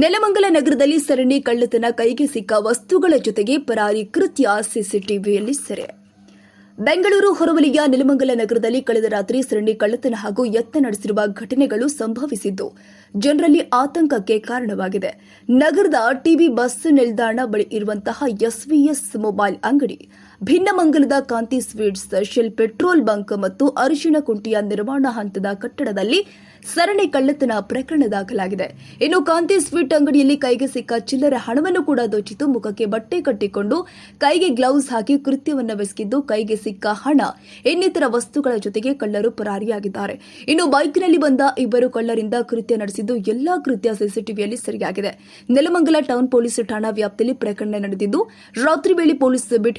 ನೆಲಮಂಗಲ ನಗರದಲ್ಲಿ ಸರಣಿ ಕಳ್ಳತನ ಕೈಗೆ ಸಿಕ್ಕ ವಸ್ತುಗಳ ಜೊತೆಗೆ ಪರಾರಿ ಕೃತ್ಯ ಸಿಸಿಟಿವಿಯಲ್ಲಿ ಸೆರೆ. ಬೆಂಗಳೂರು ಹೊರವಲಿಯ ನೆಲಮಂಗಲ ನಗರದಲ್ಲಿ ಕಳೆದ ರಾತ್ರಿ ಸರಣಿ ಕಳ್ಳತನ ಹಾಗೂ ಯತ್ನ ನಡೆಸಿರುವ ಘಟನೆಗಳು ಸಂಭವಿಸಿದ್ದು, ಜನರಲ್ಲಿ ಆತಂಕಕ್ಕೆ ಕಾರಣವಾಗಿದೆ. ನಗರದ ಟಿವಿ ಬಸ್ ನಿಲ್ದಾಣ ಬಳಿ ಇರುವಂತಹ ಎಸ್ವಿಎಸ್ ಮೊಬೈಲ್ ಅಂಗಡಿ ಭಿನ್ನಮಂಗಲದ ಕಾಂತಿ ಸ್ವೀಟ್ಸ್, ಶೆಲ್ ಪೆಟ್ರೋಲ್ ಬಂಕ್ ಮತ್ತು ಅರಿಶಿಣ ಕುಂಟಿಯ ನಿರ್ಮಾಣ ಹಂತದ ಕಟ್ಟಡದಲ್ಲಿ ಸರಣಿ ಕಳ್ಳತನ ಪ್ರಕರಣ ದಾಖಲಾಗಿದೆ. ಇನ್ನು ಕಾಂತಿ ಸ್ವೀಟ್ ಅಂಗಡಿಯಲ್ಲಿ ಕೈಗೆ ಸಿಕ್ಕ ಚಿಲ್ಲರೆ ಹಣವನ್ನು ಕೂಡ ದೋಚಿತು. ಮುಖಕ್ಕೆ ಬಟ್ಟೆ ಕಟ್ಟಿಕೊಂಡು ಕೈಗೆ ಗ್ಲೌಸ್ ಹಾಕಿ ಕೃತ್ಯವನ್ನೆಸಗಿದ್ದು ಕೈಗೆ ಸಿಕ್ಕ ಹಣ, ಇನ್ನಿತರ ವಸ್ತುಗಳ ಜೊತೆಗೆ ಕಳ್ಳರು ಪರಾರಿಯಾಗಿದ್ದಾರೆ. ಇನ್ನು ಬೈಕ್ನಲ್ಲಿ ಬಂದ ಇಬ್ಬರು ಕಳ್ಳರಿಂದ ಕೃತ್ಯ ನಡೆಸಿದ್ದು ಎಲ್ಲಾ ಕೃತ್ಯ ಸಿಸಿಟಿವಿಯಲ್ಲಿ ಸರಿಯಾಗಿದೆ. ನೆಲಮಂಗಲ ಟೌನ್ ಪೊಲೀಸ್ ಠಾಣಾ ವ್ಯಾಪ್ತಿಯಲ್ಲಿ ಪ್ರಕರಣ ನಡೆದಿದ್ದು, ರಾತ್ರಿ ವೇಳೆ ಪೊಲೀಸ್ ಬಿಟ್